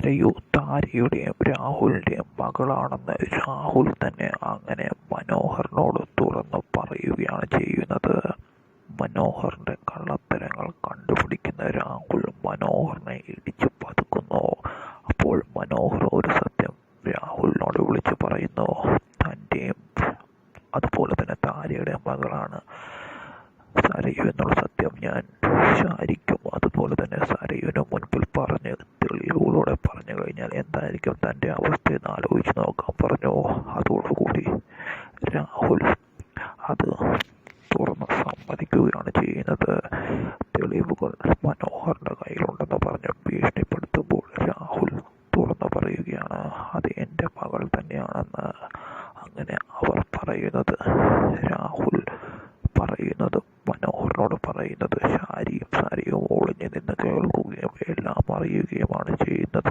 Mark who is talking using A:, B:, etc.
A: സരയു താരയുടെയും രാഹുലിന്റെയും മകളാണെന്ന് രാഹുൽ തന്നെ അങ്ങനെ മനോഹറിനോട് തുറന്നു പറയുകയാണ് ചെയ്യുന്നത്. മനോഹറിന്റെ കള്ളത്തരങ്ങൾ കണ്ടുപിടിക്കുന്ന രാഹുൽ മനോഹറിനെ ഇടിച്ചു പതുക്കുന്നു. അപ്പോൾ മനോഹർ ഒരു സത്യം രാഹുലിനോട് വിളിച്ചു പറയുന്നു തന്റെയും അതുപോലെ തന്നെ താരയുടെ മകളാണ്. സരയു എന്നുള്ള സത്യം ഞാൻ ശാരിക്കും അതുപോലെ തന്നെ സരയുവിന് പറഞ്ഞ് തെളിവുകളോടെ പറഞ്ഞു കഴിഞ്ഞാൽ എന്തായിരിക്കും തന്റെ അവസ്ഥ എന്ന് ആലോചിച്ച് നോക്കാൻ പറഞ്ഞു. അതോടുകൂടി രാഹുൽ അത് തുറന്ന് സമ്മതിക്കുകയാണ് ചെയ്യുന്നത്. തെളിവുകൾ മനോഹറിന്റെ കയ്യിലുണ്ടെന്ന് പറഞ്ഞ് ഭീഷണിപ്പെടുത്തുമ്പോൾ രാഹുൽ തുറന്നു പറയുകയാണ് അത് എന്റെ മകൾ തന്നെയാണെന്ന്. അങ്ങനെ അവർ പറയുന്നത് രാഹുൽ പറയുന്നത് മനോഹറിനോട് പറയുന്നത് ശാരിയും നിന്ന് കേൾക്കുകയും എല്ലാം അറിയുകയുമാണ് ചെയ്യുന്നത്.